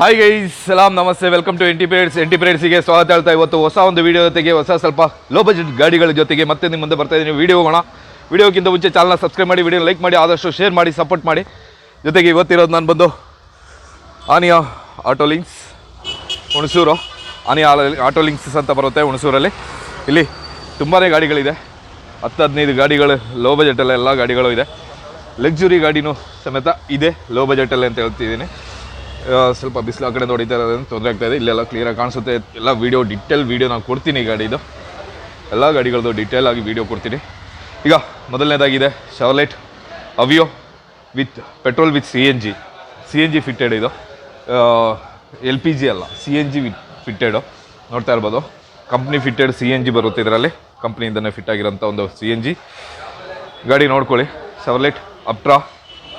Hi guys ಸಲಾಮ್ ನಮಸ್ತೆ welcome to MT periods MT ಸ್ವಾಗತ ಹೇಳ್ತಾ ಇವತ್ತು ಹೊಸ ಒಂದು ವೀಡಿಯೋ ಜೊತೆಗೆ ಹೊಸ ಸ್ವಲ್ಪ ಲೋ ಬಜೆಟ್ ಗಾಡಿಗಳ ಜೊತೆಗೆ ಮತ್ತೆ ನಿಮ್ಮ ಮುಂದೆ ಬರ್ತಾ ಇದ್ದೀನಿ. ವಿಡಿಯೋ ಹೋಗೋಣ. ವಿಡಿಯೋಕ್ಕಿಂತ ಮುಂಚೆ ಚಾನಲ್ನ ಸಬ್ಸ್ಕ್ರೈಬ್ ಮಾಡಿ ವಿಡಿಯೋ ಲೈಕ್ ಮಾಡಿ, ಆದಷ್ಟು ಶೇರ್ ಮಾಡಿ ಸಪೋರ್ಟ್ ಮಾಡಿ. ಜೊತೆಗೆ ಇವತ್ತಿರೋದು ನಾನು ಬಂದು Aniya auto links Hunsur. Aniya auto links ಅಂತ ಬರುತ್ತೆ ಹುಣಸೂರಲ್ಲಿ. ಇಲ್ಲಿ ತುಂಬಾ ಗಾಡಿಗಳಿದೆ. ಹತ್ತು, ಹದಿನೈದು ಗಾಡಿಗಳು ಲೋ ಬಜೆಟಲ್ಲಿ ಎಲ್ಲ ಗಾಡಿಗಳು ಇದೆ. ಲಕ್ಸುರಿ ಗಾಡಿನೂ ಸಮೇತ ಇದೆ ಲೋ ಬಜೆಟಲ್ಲಿ ಅಂತ ಹೇಳ್ತಿದ್ದೀನಿ. ಸ್ವಲ್ಪ ಬಿಸಿಲು ಆ ಕಡೆ ನೋಡಿತಾ ಇರೋದ್ರಿಂದ ತೊಂದರೆ ಆಗ್ತಾ ಇದೆ. ಇಲ್ಲೆಲ್ಲ ಕ್ಲಿಯರಾಗಿ ಕಾಣಿಸುತ್ತೆ. ಎಲ್ಲ ವೀಡಿಯೋ ಡಿಟೇಲ್ ವೀಡಿಯೋ ನಾನು ಕೊಡ್ತೀನಿ ಗಾಡಿದು ಎಲ್ಲ ಗಾಡಿಗಳದ್ದು ಡಿಟೇಲ್ ಆಗಿ ವೀಡಿಯೋ ಕೊಡ್ತೀನಿ. ಈಗ ಮೊದಲನೇದಾಗಿದೆ Chevrolet Aveo with petrol with C N G C N G fitted ಇದು. ಎಲ್ ಪಿ ಜಿ ಅಲ್ಲ C N G with fitted ನೋಡ್ತಾ ಇರ್ಬೋದು. Company fitted C N G ಬರುತ್ತೆ ಇದರಲ್ಲಿ. ಕಂಪ್ನಿಯಿಂದನೇ ಫಿಟ್ ಆಗಿರೋಂಥ ಒಂದು ಸಿ ಎನ್ ಜಿ ಗಾಡಿ ನೋಡ್ಕೊಳ್ಳಿ. ಶವರ್ಲೆಟ್ ಅಪ್ಟ್ರಾ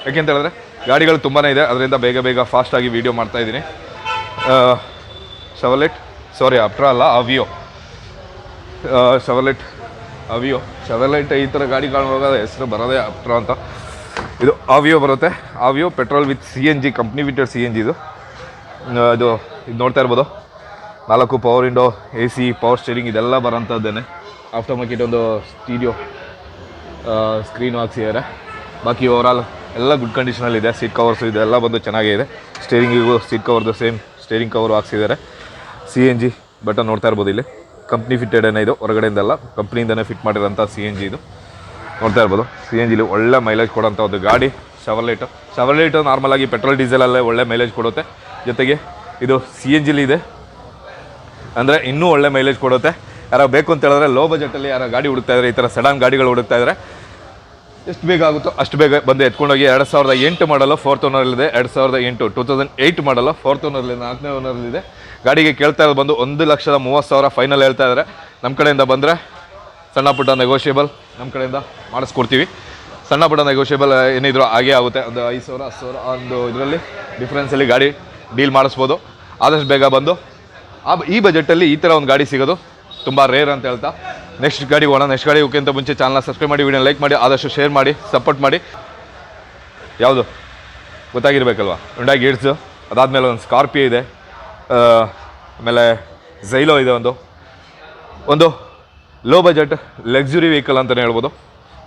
ಯಾಕೆಂತ ಹೇಳಿದ್ರೆ ಗಾಡಿಗಳು ತುಂಬಾ ಇದೆ, ಅದರಿಂದ ಬೇಗ ಬೇಗ ಫಾಸ್ಟಾಗಿ ವೀಡಿಯೋ ಮಾಡ್ತಾ ಇದ್ದೀನಿ. ಸವಲೆಟ್ ಸಾರಿ ಅಪ್ಟ್ರಾ ಅಲ್ಲ ಅವಿಯೋ ಸವಲೆಟ್ ಅವಿಯೋ ಶವರ್ಲೆಟ್ ಈ ಥರ ಗಾಡಿ ಕಾಣುವಾಗ ಹೆಸರು ಬರೋದೇ ಅಪ್ಟ್ರಾ ಅಂತ. ಇದು ಆವಿಯೋ ಬರುತ್ತೆ. Aveo petrol with C N G company fitted C N G ಇದು. ಇದು ಇದು ನೋಡ್ತಾ ಇರ್ಬೋದು. ನಾಲ್ಕು power window A C power steering ಇದೆಲ್ಲ ಬರೋಂಥದ್ದೇನೆ. ಆಫ್ಟರ್ ಮಾರ್ಕೆಟ್ ಒಂದು ಸ್ಟೀಡಿಯೋ ಸ್ಕ್ರೀನ್ ಹಾಕ್ಸಿದ್ದಾರೆ. ಬಾಕಿ ಓವರಾಲ್ ಎಲ್ಲ ಗುಡ್ ಕಂಡೀಷನಲ್ಲಿದೆ ಸೀಟ್ ಕವರ್ಸು ಇದೆಲ್ಲ ಬಂದು ಚೆನ್ನಾಗೇ ಇದೆ. ಸ್ಟೇರಿಂಗಿಗೂ ಸೀಟ್ ಕವರ್ದು ಸೇಮ್ ಸ್ಟೇರಿಂಗ್ ಕವರು ಹಾಕ್ಸಿದ್ದಾರೆ. ಸಿ ಎನ್ ಜಿ ಬಟನ್ ನೋಡ್ತಾ ಇರ್ಬೋದು ಇಲ್ಲಿ. ಕಂಪ್ನಿ ಫಿಟ್ಟೆಡ್ ಏನೋ ಇದು, ಹೊರಗಡೆಯಿಂದಲ್ಲ. ಕಂಪ್ನಿಯಿಂದನೇ ಫಿಟ್ ಮಾಡಿರೋಂಥ ಸಿ ಎನ್ ಜಿ ಇದು. ನೋಡ್ತಾ ಇರ್ಬೋದು. ಸಿ ಎನ್ ಜಿಲಿ ಒಳ್ಳೆ ಮೈಲೇಜ್ ಕೊಡೋಂಥ ಒಂದು ಗಾಡಿ ಶವರ್ಲೈಟು ಶವರ್ಲೈಟು ನಾರ್ಮಲ್ ಆಗಿ ಪೆಟ್ರೋಲ್ ಡೀಸೆಲಲ್ಲೇ ಒಳ್ಳೆ ಮೈಲೇಜ್ ಕೊಡುತ್ತೆ. ಜೊತೆಗೆ ಇದು ಸಿ ಎನ್ ಜಿಲಿ ಇದೆ. ಅಂದರೆ ಇನ್ನೂ ಒಳ್ಳೆ ಮೈಲೇಜ್ ಕೊಡುತ್ತೆ. ಯಾರೋ ಬೇಕು ಅಂತ ಹೇಳಿದ್ರೆ ಲೋ ಬಜೆಟಲ್ಲಿ ಯಾರೋ ಗಾಡಿ ಹುಡುಕ್ತಾ ಇದ್ದಾರೆ ಈ ಥರ ಸಡನ್ ಗಾಡಿಗಳು ಹುಡುಕ್ತಾ ಇದ್ದಾರೆ ಎಷ್ಟು ಬೇಗ ಆಗುತ್ತೋ ಅಷ್ಟು ಬೇಗ ಬಂದು ಎತ್ಕೊಂಡೋಗಿ ಎರಡು ಸಾವಿರದ ಎಂಟು ಮಾಡಲ್ಲ ಫೋರ್ತ್ ಓನರಲ್ಲಿದೆ ಎರಡು ಸಾವಿರದ ಎಂಟು ಟೂ ತೌಸಂಡ್ ಏಯ್ಟ್ ಮಾಡಲ್ಲ ಫೋರ್ತ್ ಓನರ್ಲಿ ನಾಲ್ಕನೇ ಓನರಲ್ಲಿದೆ ಗಾಡಿಗೆ ಕೇಳ್ತಾ ಇರೋದು ಬಂದು ಒಂದು ಲಕ್ಷದ ಮೂವತ್ತು ಸಾವಿರ ಫೈನಲ್ ಹೇಳ್ತಾ ಇದ್ದಾರೆ. ನಮ್ಮ ಕಡೆಯಿಂದ ಬಂದರೆ ಸಣ್ಣ ಪುಟ್ಟ ನೆಗೋಷಿಯೇಬಲ್ ನಮ್ಮ ಕಡೆಯಿಂದ ಮಾಡಿಸ್ಕೊಡ್ತೀವಿ. ಸಣ್ಣ ಪುಟ್ಟ ನೆಗೋಷಿಯೇಬಲ್ ಏನಿದ್ರು ಹಾಗೇ ಆಗುತ್ತೆ. ಒಂದು ಐದು ಸಾವಿರ, ಹತ್ತು ಸಾವಿರ, ಒಂದು ಇದರಲ್ಲಿ ಡಿಫ್ರೆನ್ಸಲ್ಲಿ ಗಾಡಿ ಡೀಲ್ ಮಾಡಿಸ್ಬೋದು. ಆದಷ್ಟು ಬೇಗ ಬಂದು, ಆ ಈ ಬಜೆಟಲ್ಲಿ ಈ ಥರ ಒಂದು ಗಾಡಿ ಸಿಗೋದು ತುಂಬ ರೇರ್ ಅಂತ ಹೇಳ್ತಾ ನೆಕ್ಸ್ಟ್ ಗಾಡಿ ಹೋಗೋಣ. ನೆಕ್ಸ್ಟ್ ಗಾಡಿ ಹೋಗೋಕ್ಕಿಂತ ಮುಂಚೆ ಚಾನಲ್ನ ಸಬ್ಸ್ಕ್ರೈಬ್ ಮಾಡಿ ವಿಡಿಯೋ ಲೈಕ್ ಮಾಡಿ, ಆದಷ್ಟು ಶೇರ್ ಮಾಡಿ ಸಪೋರ್ಟ್ ಮಾಡಿ. ಯಾವುದು? ಗೊತ್ತಾಗಿರ್ಬೇಕಲ್ವಾ? ಉಂಡಾ ಗೇಟ್ಸು ಅದಾದಮೇಲೆ ಒಂದು ಸ್ಕಾರ್ಪಿಯೋ ಇದೆ. ಆಮೇಲೆ ಝೈಲೋ ಇದೆ ಒಂದು. ಒಂದು ಲೋ ಬಜೆಟ್ ಲಕ್ಸುರಿ ವೆಹಿಕಲ್ ಅಂತಲೇ ಹೇಳ್ಬೋದು.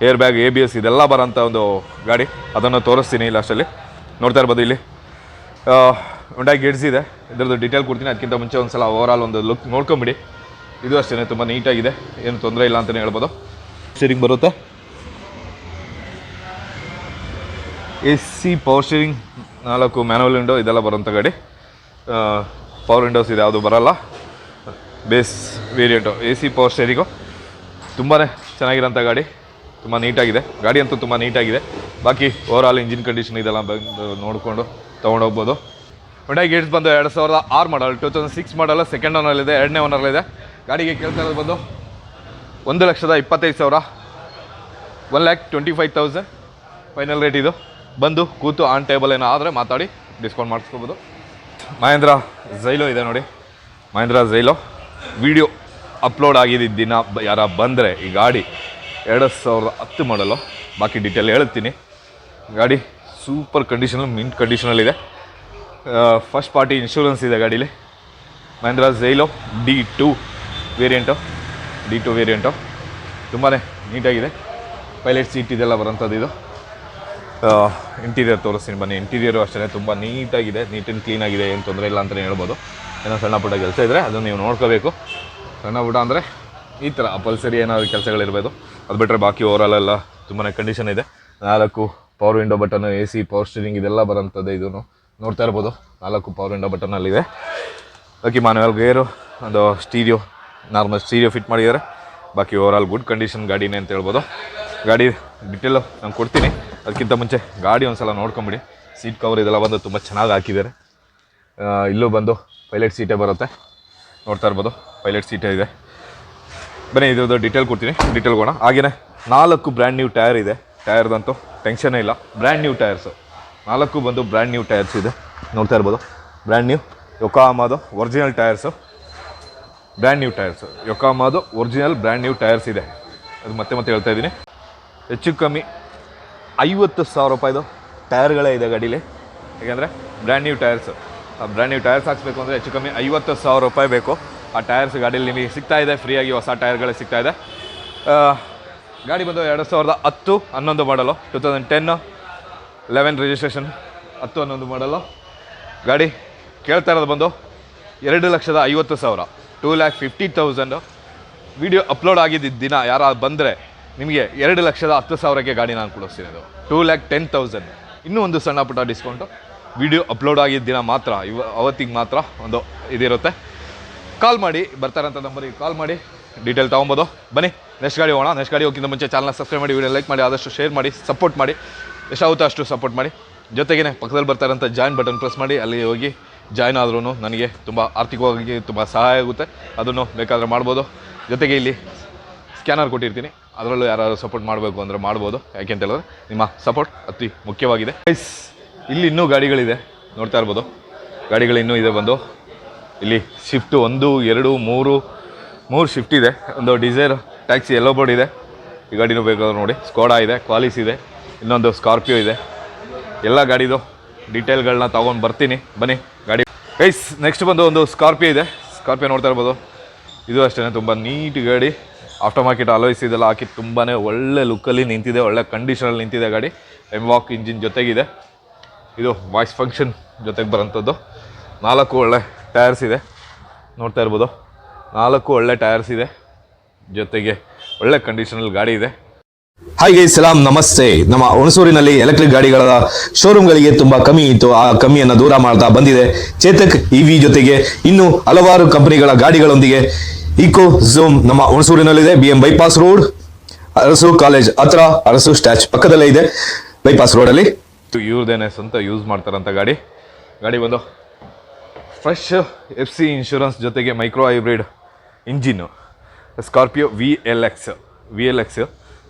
Air bag A B S ಇದೆಲ್ಲ ಬರೋಂಥ ಒಂದು ಗಾಡಿ. ಅದನ್ನು ತೋರಿಸ್ತೀನಿ ಲಾಸ್ಟಲ್ಲಿ ನೋಡ್ತಾ ಇರ್ಬೋದು ಇಲ್ಲಿ. ಉಂಡಾಗಿ ಗೇಟ್ಸ್ ಇದೆ. ಇದರದ್ದು ಡೀಟೇಲ್ ಕೊಡ್ತೀನಿ. ಅದಕ್ಕಿಂತ ಮುಂಚೆ ಒಂದು ಸಲ ಓವರಾಲ್ ಒಂದು ಲುಕ್ ನೋಡ್ಕೊಂಬಿಡಿ. ಇದು ಅಷ್ಟೇ ತುಂಬ ನೀಟಾಗಿದೆ. ಏನು ತೊಂದರೆ ಇಲ್ಲ ಅಂತಲೇ ಹೇಳ್ಬೋದು. ಸ್ಟೀರಿಂಗ್ ಬರುತ್ತೆ. ಎ ಸಿ ಪವರ್ ಸ್ಟೀರಿಂಗ್ ನಾಲ್ಕು ಮ್ಯಾನುವಲ್ ವಿಂಡೋ ಇದೆಲ್ಲ ಬರೋಂಥ ಗಾಡಿ. ಪವರ್ ವಿಂಡೋಸ್ ಇದೆ ಯಾವುದು ಬರಲ್ಲ. Base variant A C power steering ತುಂಬಾ ಚೆನ್ನಾಗಿರೋಂಥ ಗಾಡಿ. ತುಂಬ ನೀಟಾಗಿದೆ. ಗಾಡಿ ಅಂತೂ ತುಂಬ ನೀಟಾಗಿದೆ. ಬಾಕಿ ಓವರಾಲ್ ಇಂಜಿನ್ ಕಂಡೀಷನ್ ಇದೆಲ್ಲ ಬಂದು ನೋಡಿಕೊಂಡು ತೊಗೊಂಡೋಗ್ಬೋದು ಹೊಂಡಾಗಿ ಗೇಟ್ಸ್ ಬಂದು ಎರಡು ಸಾವಿರದ ಆರು ಮಾಡಲ್ ಟೂ ತೌಸಂಡ್ ಸಿಕ್ಸ್ ಮಾಡಲ್ಲ ಸೆಕೆಂಡ್ ಓನರಲ್ಲಿದೆ ಎರಡನೇ ಓನರಲ್ಲಿದೆ ಗಾಡಿಗೆ ಕೇಳ್ತಾ ಇರೋದು ಬಂದು ಒಂದು ಲಕ್ಷದ ಇಪ್ಪತ್ತೈದು ಸಾವಿರ. One lakh twenty five thousand final rate ಇದು. ಬಂದು ಕೂತು ಆನ್ ಟೇಬಲ್ ಏನೋ ಆದರೆ ಮಾತಾಡಿ ಡಿಸ್ಕೌಂಟ್ ಮಾಡಿಸ್ಕೋಬೋದು. ಮಹೇಂದ್ರ ಝೈಲೋ ಇದೆ ನೋಡಿ. ಮಹೇಂದ್ರ ಝೈಲೋ ವಿಡಿಯೋ ಅಪ್ಲೋಡ್ ಆಗಿದ್ದ ದಿನ ಯಾರ ಬಂದರೆ ಈ ಗಾಡಿ ಎರಡು ಸಾವಿರದ ಹತ್ತು ಮಾಡಲು ಬಾಕಿ ಡೀಟೇಲ್ ಹೇಳ್ತೀನಿ. ಗಾಡಿ ಸೂಪರ್ ಕಂಡೀಷನಲ್ ಮಿಂಟ್ ಕಂಡೀಷನಲ್ಲಿದೆ ಫಸ್ಟ್ ಪಾರ್ಟಿ ಇನ್ಶೂರೆನ್ಸ್ ಇದೆ ಗಾಡೀಲಿ. Mahindra Xylo D two variant D two variant ತುಂಬಾ ನೀಟಾಗಿದೆ. ಪೈಲಟ್ ಸೀಟ್ ಇದೆಲ್ಲ ಬರೋಂಥದ್ದು ಇದು. ಇಂಟೀರಿಯರ್ ತೋರಿಸ್ತೀನಿ ಬನ್ನಿ. ಇಂಟೀರಿಯರು ಅಷ್ಟೇ ತುಂಬ ನೀಟಾಗಿದೆ. ನೀಟ್ ಆ್ಯಂಡ್ ಕ್ಲೀನಾಗಿದೆ ಏನು ತೊಂದರೆ ಇಲ್ಲ ಅಂತಲೇ ಹೇಳ್ಬೋದು. ಏನೋ ಸಣ್ಣ ಪುಟ್ಟ ಕೆಲಸ ಇದ್ದರೆ ಅದನ್ನು ನೀವು ನೋಡ್ಕೋಬೇಕು. ಸಣ್ಣ ಪುಟ್ಟ ಅಂದರೆ ಈ ಥರ ಪಲ್ಸರಿ ಏನಾದರೂ ಕೆಲಸಗಳಿರ್ಬೋದು. ಅದು ಬಿಟ್ಟರೆ ಬಾಕಿ ಓವರಾಲ್ ಎಲ್ಲ ತುಂಬಾ ಕಂಡೀಷನ್ ಇದೆ. ನಾಲ್ಕು power window button A C power steering ಇದೆಲ್ಲ ಬರೋಂಥದ್ದು ಇದನ್ನು ನೋಡ್ತಾ ಇರ್ಬೋದು. ನಾಲ್ಕು ಪವರ್ ವಿಂಡೋ ಬಟನಲ್ಲಿದೆ ಓಕೆ ಮಾನ್ಯಲ್ ಗೇರು ಒಂದು ಸ್ಟೀರಿಯೋ ನಾರ್ಮಲ್ ಸ್ಟೀರಿಯೋ ಫಿಟ್ ಮಾಡಿದ್ದಾರೆ. ಬಾಕಿ ಓವರಾಲ್ ಗುಡ್ ಕಂಡೀಷನ್ ಗಾಡಿನೇ ಅಂತ ಹೇಳ್ಬೋದು. ಗಾಡಿ ಡಿಟೇಲು ನಾನು ಕೊಡ್ತೀನಿ. ಅದಕ್ಕಿಂತ ಮುಂಚೆ ಗಾಡಿ ಒಂದು ಸಲ ನೋಡ್ಕೊಂಬಿಡಿ. ಸೀಟ್ ಕವರ್ ಇದೆಲ್ಲ ಬಂದು ತುಂಬ ಚೆನ್ನಾಗಿ ಹಾಕಿದ್ದಾರೆ. ಇಲ್ಲೂ ಬಂದು ಪೈಲಟ್ ಸೀಟೇ ಬರುತ್ತೆ. ನೋಡ್ತಾ ಇರ್ಬೋದು ಪೈಲಟ್ ಸೀಟೇ ಇದೆ. ಬನ್ನಿ, ಇದ್ರದ್ದು ಡಿಟೇಲ್ ಕೊಡ್ತೀನಿ. ಡಿಟೇಲ್ ಕೊಡೋಣ. ಹಾಗೆಯೇ ನಾಲ್ಕು ಬ್ರ್ಯಾಂಡ್ ನ್ಯೂ ಟೈರ್ ಇದೆ. ಟೈರ್ದಂತೂ ಟೆನ್ಷನೇ ಇಲ್ಲ. ಬ್ರ್ಯಾಂಡ್ ನ್ಯೂ ಟೈರ್ಸು ನಾಲ್ಕು ಬಂದು ಬ್ರ್ಯಾಂಡ್ ನ್ಯೂ ಟೈರ್ಸ್ ಇದೆ. ನೋಡ್ತಾ ಇರ್ಬೋದು brand new ಯೊಕಾಮದು original tyres brand new tyres ಯೊಕಾಮಾದು original brand new tyres ಇದೆ. ಅದು ಮತ್ತೆ ಮತ್ತೆ ಹೇಳ್ತಾ ಇದ್ದೀನಿ. ಹೆಚ್ಚು ಕಮ್ಮಿ ಐವತ್ತು ಸಾವಿರ ರೂಪಾಯಿದು ಟೈರ್ಗಳೇ ಇದೆ ಗಾಡೀಲಿ. ಯಾಕೆಂದರೆ ಬ್ರ್ಯಾಂಡ್ ನ್ಯೂ ಟೈರ್ಸ್ ಆ ಬ್ರ್ಯಾಂಡ್ ನ್ಯೂ ಟೈರ್ಸ್ ಹಾಕ್ಸ್ಬೇಕು ಅಂದರೆ ಹೆಚ್ಚು ಕಮ್ಮಿ ಐವತ್ತು ಸಾವಿರ ರೂಪಾಯಿ ಬೇಕು. ಆ ಟೈರ್ಸ್ ಗಾಡೀಲಿ ನಿಮಗೆ ಸಿಗ್ತಾ ಇದೆ ಫ್ರೀಯಾಗಿ ಹೊಸ ಟೈರ್ಗಳೇ ಸಿಗ್ತಾ ಇದೆ. ಗಾಡಿ ಬಂದು ಎರಡು ಸಾವಿರದ ಹತ್ತು ಹನ್ನೊಂದು ಮಾಡಲು two thousand ten eleven registration ಹತ್ತು ಹನ್ನೊಂದು ಮಾಡಲು ಗಾಡಿ ಕೇಳ್ತಾ ಇರೋದು ಬಂದು ಎರಡು ಲಕ್ಷದ ಐವತ್ತು ಸಾವಿರ. Two lakh fifty thousand video upload ಆಗಿದ್ದ ದಿನ ಯಾರು ಬಂದರೆ ನಿಮಗೆ ಎರಡು ಲಕ್ಷದ ಹತ್ತು ಸಾವಿರಕ್ಕೆ ಗಾಡಿ ನಾನು ಕೊಡಿಸ್ತೀನಿ ಅದು. ಟೂ ಲ್ಯಾಕ್ ಟೆನ್ ತೌಸಂಡ್ ಇನ್ನೂ ಒಂದು ಸಣ್ಣ ಪುಟ್ಟ ಡಿಸ್ಕೌಂಟು ವಿಡಿಯೋ ಅಪ್ಲೋಡ್ ಆಗಿದ್ದ ದಿನ ಮಾತ್ರ, ಇವ ಅವತ್ತಿಗೆ ಮಾತ್ರ ಒಂದು ಇದಿರುತ್ತೆ. ಕಾಲ್ ಮಾಡಿ ಬರ್ತಾರಂತ ನಂಬರಿಗೆ ಕಾಲ್ ಮಾಡಿ ಡೀಟೇಲ್ ತೊಗೊಬೋದು. ಬನ್ನಿ ನೆಕ್ಸ್ಟ್ ಗಾಡಿ ಹೋಗೋಣ. ನೆಕ್ಸ್ಟ್ ಗಾಡಿ ಹೋಗಿಂತ ಮುಂಚೆ ಚಾನಲ್ನ ಸಬ್ಸ್ಕ್ರೈಬ್ ಮಾಡಿ ವಿಡಿಯೋ ಲೈಕ್ ಮಾಡಿ, ಆದಷ್ಟು ಶೇರ್ ಮಾಡಿ ಸಪೋರ್ಟ್ ಮಾಡಿ. ಎಷ್ಟಾಗುತ್ತೋ ಅಷ್ಟು ಸಪೋರ್ಟ್ ಮಾಡಿ. ಜೊತೆಗೇ ಪಕ್ಕದಲ್ಲಿ ಬರ್ತಾರಂತ ಜಾಯಿನ್ ಬಟನ್ ಪ್ರೆಸ್ ಮಾಡಿ, ಅಲ್ಲಿ ಹೋಗಿ ಜಾಯ್ನ್ ಆದ್ರೂ ನನಗೆ ತುಂಬ ಆರ್ಥಿಕವಾಗಿ ತುಂಬ ಸಹಾಯ ಆಗುತ್ತೆ. ಅದನ್ನು ಬೇಕಾದರೆ ಮಾಡ್ಬೋದು. ಜೊತೆಗೆ ಇಲ್ಲಿ ಸ್ಕ್ಯಾನರ್ ಕೊಟ್ಟಿರ್ತೀನಿ. ಅದರಲ್ಲೂ ಯಾರಾದ್ರು ಸಪೋರ್ಟ್ ಮಾಡಬೇಕು ಅಂದರೆ ಮಾಡ್ಬೋದು. ಯಾಕೆ ಅಂತ ನಿಮ್ಮ ಸಪೋರ್ಟ್ ಅತಿ ಮುಖ್ಯವಾಗಿದೆ. ಐಸ್ ಇಲ್ಲಿ ಇನ್ನೂ ಗಾಡಿಗಳಿದೆ. ನೋಡ್ತಾ ಇರ್ಬೋದು. ಗಾಡಿಗಳು ಇನ್ನೂ ಇದೆ ಬಂದು. ಇಲ್ಲಿ ಶಿಫ್ಟ್ ಒಂದು, ಎರಡು, ಮೂರು ಮೂರು ಶಿಫ್ಟ್ ಇದೆ. ಒಂದು ಡಿಸೈರ್ ಟ್ಯಾಕ್ಸಿ ಎಲ್ಲೋ ಬೋರ್ಡ್ ಇದೆ. ಈ ಗಾಡಿನೂ ಬೇಕಾದ್ರೆ ನೋಡಿ. ಸ್ಕೋಡಾ ಇದೆ ಕ್ವಾಲಿಸ್ ಇದೆ. ಇನ್ನೊಂದು ಸ್ಕಾರ್ಪಿಯೋ ಇದೆ. ಎಲ್ಲ ಗಾಡಿದು ಡೀಟೇಲ್ಗಳನ್ನ ತೊಗೊಂಡು ಬರ್ತೀನಿ. ಬನ್ನಿ, ಗಾಡಿ. ಗೈಸ್ ನೆಕ್ಸ್ಟ್ ಬಂದು ಒಂದು ಸ್ಕಾರ್ಪಿಯೋ ಇದೆ. ಸ್ಕಾರ್ಪಿಯೋ ನೋಡ್ತಾ ಇರ್ಬೋದು. ಇದು ಅಷ್ಟೇ ತುಂಬ ನೀಟ್ ಗಾಡಿ. ಆಫ್ಟರ್ ಮಾರ್ಕೆಟ್ ಅಲೋಯ್ಸ್ ಇದೆಲ್ಲ ಹಾಕಿ ತುಂಬಾ ಒಳ್ಳೆ ಲುಕ್ಕಲ್ಲಿ ನಿಂತಿದೆ, ಒಳ್ಳೆ ಕಂಡೀಷನಲ್ಲಿ ನಿಂತಿದೆ ಗಾಡಿ. ಎಮ್ವಾಕ್ ಇಂಜಿನ್ ಜೊತೆಗಿದೆ. ಇದು ವಾಯ್ಸ್ ಫಂಕ್ಷನ್ ಜೊತೆಗೆ ಬರೋಂಥದ್ದು. ನಾಲ್ಕು ಒಳ್ಳೆ ಟೈರ್ಸ್ ಇದೆ. ನೋಡ್ತಾ ಇರ್ಬೋದು. ನಾಲ್ಕು ಒಳ್ಳೆ ಟೈರ್ಸ್ ಇದೆ. ಜೊತೆಗೆ ಒಳ್ಳೆ ಕಂಡೀಷನಲ್ಲಿ ಗಾಡಿ ಇದೆ. ಹಾಯ್ ಗೈ ಸಲಾಂ ನಮಸ್ತೆ. ನಮ್ಮ ಹುಣಸೂರಿನಲ್ಲಿ ಎಲೆಕ್ಟ್ರಿಕ್ ಗಾಡಿಗಳ ಶೋರೂಮ್ಗಳಿಗೆ ತುಂಬಾ ಕಮ್ಮಿ ಇತ್ತು. ಆ ಕಮ್ಮಿಯನ್ನು ದೂರ ಮಾಡ್ತಾ ಬಂದಿದೆ. ಚೇತಕ್ ಇವಿ ಜೊತೆಗೆ ಇನ್ನು ಹಲವಾರು ಕಂಪನಿಗಳ ಗಾಡಿಗಳೊಂದಿಗೆ ಇಕೋ ಝೂಮ್ ನಮ್ಮ ಹುಣಸೂರಿನಲ್ಲಿದೆ. B M bypass road Arasu college ಹತ್ರ, ಅರಸು ಸ್ಟ್ಯಾಚ್ ಪಕ್ಕದಲ್ಲೇ ಇದೆ. ಬೈಪಾಸ್ ರೋಡಲ್ಲಿ ಅಲ್ಲಿ. ಇವ್ರದ್ದೇನೆ ಸ್ವಂತ ಯೂಸ್ ಮಾಡ್ತಾರಂತ ಗಾಡಿ. ಗಾಡಿ ಬಂದು ಫ್ರೆಶ್ ಎಫ್ ಸಿ ಇನ್ಶೂರೆನ್ಸ್ ಜೊತೆಗೆ micro hybrid engine Scorpio V L X V L X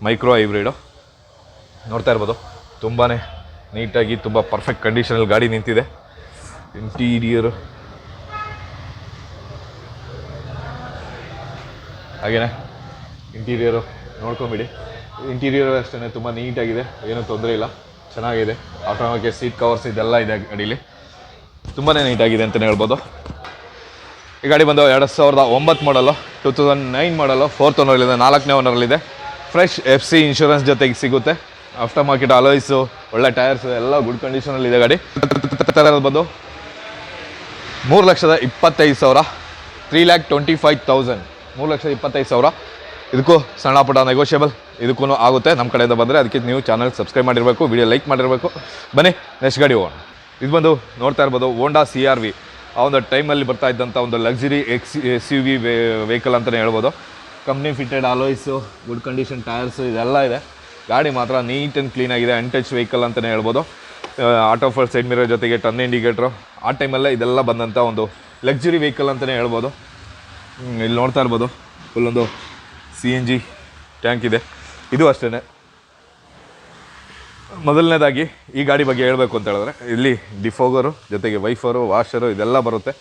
micro hybrid. ನೋಡ್ತಾ ಇರ್ಬೋದು ತುಂಬಾ ನೀಟಾಗಿ, ತುಂಬ ಪರ್ಫೆಕ್ಟ್ ಕಂಡೀಷನಲ್ಲಿ ಗಾಡಿ ನಿಂತಿದೆ. ಇಂಟೀರಿಯರು ಹಾಗೇನೆ ಇಂಟೀರಿಯರು ನೋಡ್ಕೊಂಬಿಡಿ. ಇಂಟೀರಿಯರು ಅಷ್ಟೇ ತುಂಬ ನೀಟಾಗಿದೆ, ಏನೂ ತೊಂದರೆ ಇಲ್ಲ, ಚೆನ್ನಾಗಿದೆ. ಆಟೋಮೆಟಿಕ್ ಸೀಟ್ ಕವರ್ಸ್ ಇದೆಲ್ಲ ಇದೆ ಗಾಡೀಲಿ ತುಂಬಾ ನೀಟಾಗಿದೆ ಅಂತಲೇ ಹೇಳ್ಬೋದು. ಈ ಗಾಡಿ ಬಂದು ಎರಡು ಸಾವಿರದ ಒಂಬತ್ತು ಮಾಡಲು ಟೂ ತೌಸಂಡ್ ನೈನ್ ಮಾಡಲು ಫೋರ್ತ್ ಓನರಲ್ಲಿದೆ ನಾಲ್ಕನೇ ಓನರಲ್ಲಿದೆ ಫ್ರೆಶ್ ಎಫ್ ಸಿ ಇನ್ಶೂರೆನ್ಸ್ ಜೊತೆಗೆ ಸಿಗುತ್ತೆ. ಆಫ್ಟರ್ ಮಾರ್ಕೆಟ್ ಆಲೋಯ್ಸು ಒಳ್ಳೆ ಟೈರ್ಸ್ ಎಲ್ಲ ಗುಡ್ ಕಂಡೀಷನಲ್ಲಿದೆ ಗಾಡಿ. ಬಂದು ಮೂರು ಲಕ್ಷದ ಇಪ್ಪತ್ತೈದು ಸಾವಿರ three lakh twenty five thousand ಮೂರು ಲಕ್ಷದ ಇಪ್ಪತ್ತೈದು ಸಾವಿರ. ಇದಕ್ಕೂ ಸಣ್ಣ ಪುಟ್ಟ ನೆಗೋಷಿಯಬಲ್ ಇದಕ್ಕೂ ಆಗುತ್ತೆ. ನಮ್ಮ ಕಡೆಯಿಂದ ಬಂದರೆ ಅದಕ್ಕೆ ನೀವು ಚಾನಲ್ ಸಬ್ಸ್ಕ್ರೈಬ್ ಮಾಡಿರಬೇಕು ವಿಡಿಯೋ ಲೈಕ್ ಮಾಡಿರಬೇಕು. ಬನ್ನಿ ನೆಕ್ಸ್ಟ್ ಗಾಡಿ ಹೋಗೋಣ. ಇದು ಬಂದು ನೋಡ್ತಾ ಇರ್ಬೋದು ಹೋಂಡಾ ಸಿ ಆರ್ ವಿ ಆ ಒಂದು ಟೈಮಲ್ಲಿ ಬರ್ತಾ ಇದ್ದಂಥ ಒಂದು luxury X S U V vehicle ಅಂತಲೇ ಹೇಳ್ಬೋದು. Company fitted alloys good condition tyres ಇದೆಲ್ಲ ಇದೆ. ಗಾಡಿ ಮಾತ್ರ ನೀಟ್ ಆ್ಯಂಡ್ ಕ್ಲೀನ್ ಆಗಿದೆ ಅನ್ಟಚ್ ವೆಹಿಕಲ್ ಅಂತಲೇ ಹೇಳ್ಬೋದು. ಆಟೋ ಫರ್ ಸೈಡ್ ಮಿರರ್ ಜೊತೆಗೆ ಟರ್ನ್ ಇಂಡಿಕೇಟ್ರು ಆ ಟೈಮಲ್ಲೇ ಇದೆಲ್ಲ ಬಂದಂಥ ಒಂದು ಲಕ್ಸುರಿ ವೆಹಿಕಲ್ ಅಂತಲೇ ಹೇಳ್ಬೋದು. ಇಲ್ಲಿ ನೋಡ್ತಾ ಇರ್ಬೋದು ಫುಲ್ಲೊಂದು ಸಿ ಎನ್ ಜಿ ಟ್ಯಾಂಕ್ ಇದೆ. ಇದು ಅಷ್ಟೇ ಮೊದಲನೇದಾಗಿ ಈ ಗಾಡಿ ಬಗ್ಗೆ ಹೇಳಬೇಕು ಅಂತ ಹೇಳಿದ್ರೆ, ಇಲ್ಲಿ ಡಿಫೋಗರು, ಜೊತೆಗೆ ವೈಫರು ವಾಷರು ಇದೆಲ್ಲ ಬರುತ್ತೆ.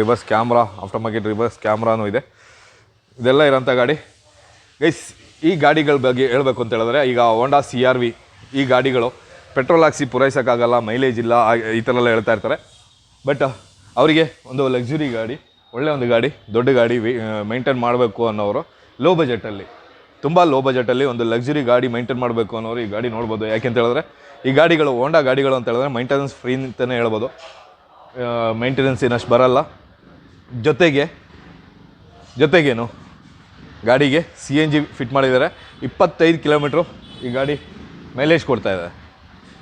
Reverse camera after market reverse ಕ್ಯಾಮ್ರಾನೂ ಇದೆ. ಇದೆಲ್ಲ ಇರೋಂಥ ಗಾಡಿ? ಗೈಸ್, ಈ ಗಾಡಿಗಳ ಬಗ್ಗೆ ಹೇಳಬೇಕು ಅಂತ ಹೇಳಿದ್ರೆ, ಈಗ ಹೋಂಡಾ ಸಿ ಆರ್ ವಿ ಈ ಗಾಡಿಗಳು ಪೆಟ್ರೋಲ್ ಹಾಕ್ಸಿ ಪೂರೈಸೋಕ್ಕಾಗಲ್ಲ ಮೈಲೇಜ್ ಇಲ್ಲ ಈ ಥರ ಎಲ್ಲ ಹೇಳ್ತಾ ಇರ್ತಾರೆ. ಬಟ್ ಅವರಿಗೆ ಒಂದು ಲಕ್ಸುರಿ ಗಾಡಿ, ಒಳ್ಳೆ ಒಂದು ಗಾಡಿ, ದೊಡ್ಡ ಗಾಡಿ ಮೈಂಟೈನ್ ಮಾಡಬೇಕು ಅನ್ನೋರು ಲೋ ಬಜೆಟಲ್ಲಿ ತುಂಬ ಲೋ ಬಜೆಟಲ್ಲಿ ಒಂದು ಲಕ್ಸುರಿ ಗಾಡಿ ಮೈಂಟೈನ್ ಮಾಡಬೇಕು ಅನ್ನೋರು ಈ ಗಾಡಿ ನೋಡ್ಬೋದು. ಯಾಕೆ ಅಂತ ಹೇಳಿದ್ರೆ, ಈ ಗಾಡಿಗಳು ಹೋಂಡಾ ಗಾಡಿಗಳು ಅಂತ ಹೇಳಿದ್ರೆ ಮೈಂಟೆನೆನ್ಸ್ ಫ್ರೀ ಅಂತಲೇ ಹೇಳ್ಬೋದು. ಮೈಂಟೆನೆನ್ಸ್ ಏನಷ್ಟು ಬರಲ್ಲ. ಜೊತೆಗೆ, ಜೊತೆಗೇನು? ಗಾಡಿಗೆ ಸಿ ಎನ್ ಜಿ ಫಿಟ್ ಮಾಡಿದ್ದಾರೆ. ಇಪ್ಪತ್ತೈದು ಕಿಲೋಮೀಟ್ರು ಈ ಗಾಡಿ ಮೈಲೇಜ್ ಕೊಡ್ತಾ ಇದೆ.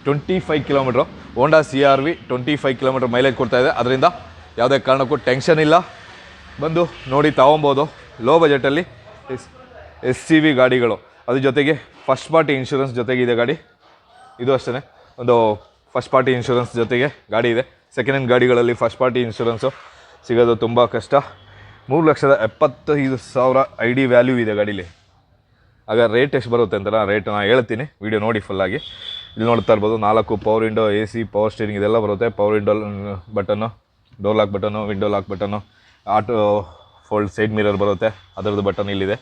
Twenty five kilometre. Honda C R V twenty five kilometre mileage ಕೊಡ್ತಾ ಇದೆ. ಅದರಿಂದ ಯಾವುದೇ ಕಾರಣಕ್ಕೂ ಟೆನ್ಷನ್ ಇಲ್ಲ. ಬಂದು ನೋಡಿ ತಗೊಬೋದು ಲೋ ಬಜೆಟಲ್ಲಿ ಎಸ್ ಎಸ್ ಸಿ ವಿ ಗಾಡಿಗಳು. ಅದ್ರ ಜೊತೆಗೆ ಫಸ್ಟ್ ಪಾರ್ಟಿ ಇನ್ಶೂರೆನ್ಸ್ ಜೊತೆಗೆ ಇದೆ ಗಾಡಿ. ಇದು ಅಷ್ಟೇ ಒಂದು ಫಸ್ಟ್ ಪಾರ್ಟಿ ಇನ್ಶೂರೆನ್ಸ್ ಜೊತೆಗೆ ಗಾಡಿ ಇದೆ. ಸೆಕೆಂಡ್ ಹ್ಯಾಂಡ್ ಗಾಡಿಗಳಲ್ಲಿ ಫಸ್ಟ್ ಪಾರ್ಟಿ ಇನ್ಶೂರೆನ್ಸು ಸಿಗೋದು ತುಂಬ ಕಷ್ಟ. ಮೂರು ಲಕ್ಷದ ಎಪ್ಪತ್ತೈದು ಸಾವಿರ ಐ ಡಿ ವ್ಯಾಲ್ಯೂ ಇದೆ ಗಾಡೀಲಿ. ಆಗ ರೇಟ್ ಎಷ್ಟು ಬರುತ್ತೆ ಅಂತ ರೇಟ್ ನಾನು ಹೇಳ್ತೀನಿ ವೀಡಿಯೋ ನೋಡಿ ಫುಲ್ಲಾಗಿ ಇಲ್ಲಿ ನೋಡ್ತಾ ಇರ್ಬೋದು, ನಾಲ್ಕು power window A C power steering ಇದೆಲ್ಲ ಬರುತ್ತೆ. Power window button door lock button window lock button auto fold side mirror ಬರುತ್ತೆ. ಅದರದ್ದು ಬಟನ್ ಇಲ್ಲಿದೆ.